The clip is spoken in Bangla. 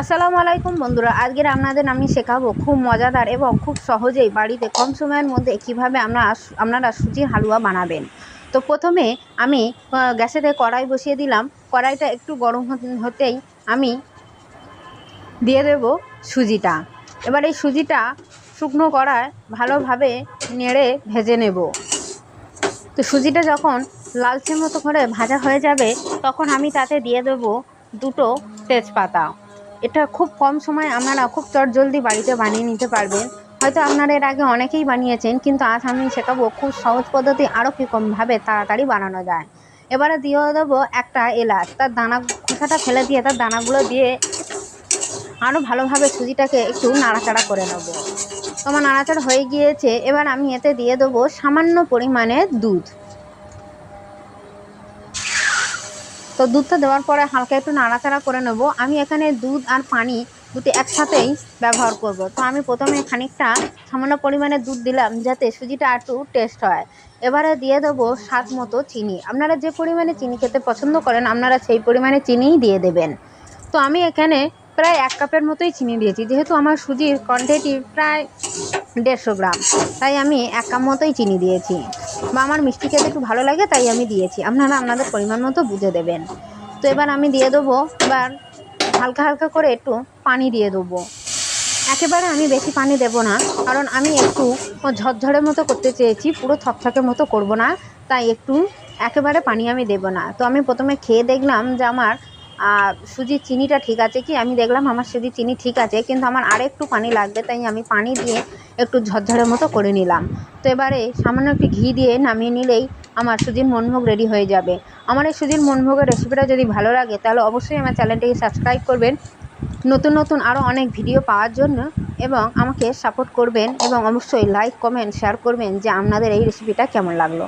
আসসালামু আলাইকুম বন্ধুরা আজকের আপনাদের আমি শেখাবো খুব মজাদার এবং খুব সহজেই বাড়িতে কম সময়ের মধ্যে কীভাবে আমরা আপনারা সুজির হালুয়া বানাবেন। তো প্রথমে আমি গ্যাসেতে কড়াই বসিয়ে দিলাম। কড়াইটা একটু গরম হতেই আমি দিয়ে দেব সুজিটা। এবার এই সুজিটা শুকনো কড়ায় ভালোভাবে নেড়ে ভেজে নেব। তো সুজিটা যখন লালচে মতো করে ভাজা হয়ে যাবে, তখন আমি তাতে দিয়ে দেবো দুটো তেজপাতা। এটা খুব কম সময়ে আপনারা খুব চটজলদি বাড়িতে বানিয়ে নিতে পারবেন। হয়তো আপনারা এর আগে অনেকেই বানিয়েছেন, কিন্তু আজ আমি শেখাবো খুব সহজ পদ্ধতি আরও কীরকমভাবে তাড়াতাড়ি বানানো যায়। এবারে দিয়ে দেবো একটা এলাচ, তার দানা খোসাটা ফেলে দিয়ে তার দানাগুলো দিয়ে আরও ভালোভাবে সুজিটাকে একটু নাড়াচাড়া করে নেব। তোমার নাড়াচাড়া হয়ে গিয়েছে, এবার আমি এতে দিয়ে দেবো সামান্য পরিমাণে দুধ। তো দুধটা দেওয়ার পরে হালকা একটু নাড়াচাড়া করে নেব। আমি এখানে দুধ আর পানি দুটি একসাথেই ব্যবহার করব। তো আমি প্রথমে খানিকটা সামান্য পরিমাণে দুধ দিলাম যাতে সুজিটা একটু টেস্ট হয়। এবারে দিয়ে দেবো স্বাদ মতো চিনি। আপনারা যে পরিমাণে চিনি খেতে পছন্দ করেন, আপনারা সেই পরিমাণে চিনিই দিয়ে দেবেন। তো আমি এখানে প্রায় এক কাপের মতোই চিনি দিয়েছি। যেহেতু আমার সুজির কোয়ান্টিটি প্রায় দেড়শো গ্রাম, তাই আমি এক কাপ মতোই চিনি দিয়েছি। বা আমার মিষ্টি খেতে একটু ভালো লাগে, তাই আমি দিয়েছি। আপনারা আপনাদের পরিমাণ মতো বুঝে দেবেন। তো এবার আমি দিয়ে দেবো, এবার হালকা হালকা করে একটু পানি দিয়ে দেবো। একেবারে আমি বেশি পানি দেবো না, কারণ আমি একটু ঝরঝরের মতো করতে চেয়েছি, পুরো থকথকের মতো করব না, তাই একটু একেবারে পানি আমি দেবো না। তো আমি প্রথমে খেয়ে দেখলাম যে আমার সুজির চিনিটা ঠিক আছে কি? আমি দেখলাম আমার সুজির চিনি ঠিক আছে, কিন্তু আমার আর একটু পানি লাগবে, তাই আমি পানি দিয়ে একটু ঝরঝরের মতো করে নিলাম। তো এবারে সামান্য একটু ঘি দিয়ে নামিয়ে নিলেই আমার সুজির মনভোগ রেডি হয়ে যাবে। আমার এই সুজির মনভোগের রেসিপিটা যদি ভালো লাগে, তাহলে অবশ্যই আমার চ্যানেলটিকে সাবস্ক্রাইব করবেন। নতুন নতুন আরও অনেক ভিডিও পাওয়ার জন্য এবং আমাকে সাপোর্ট করবেন এবং অবশ্যই লাইক কমেন্ট শেয়ার করবেন যে আপনাদের এই রেসিপিটা কেমন লাগল।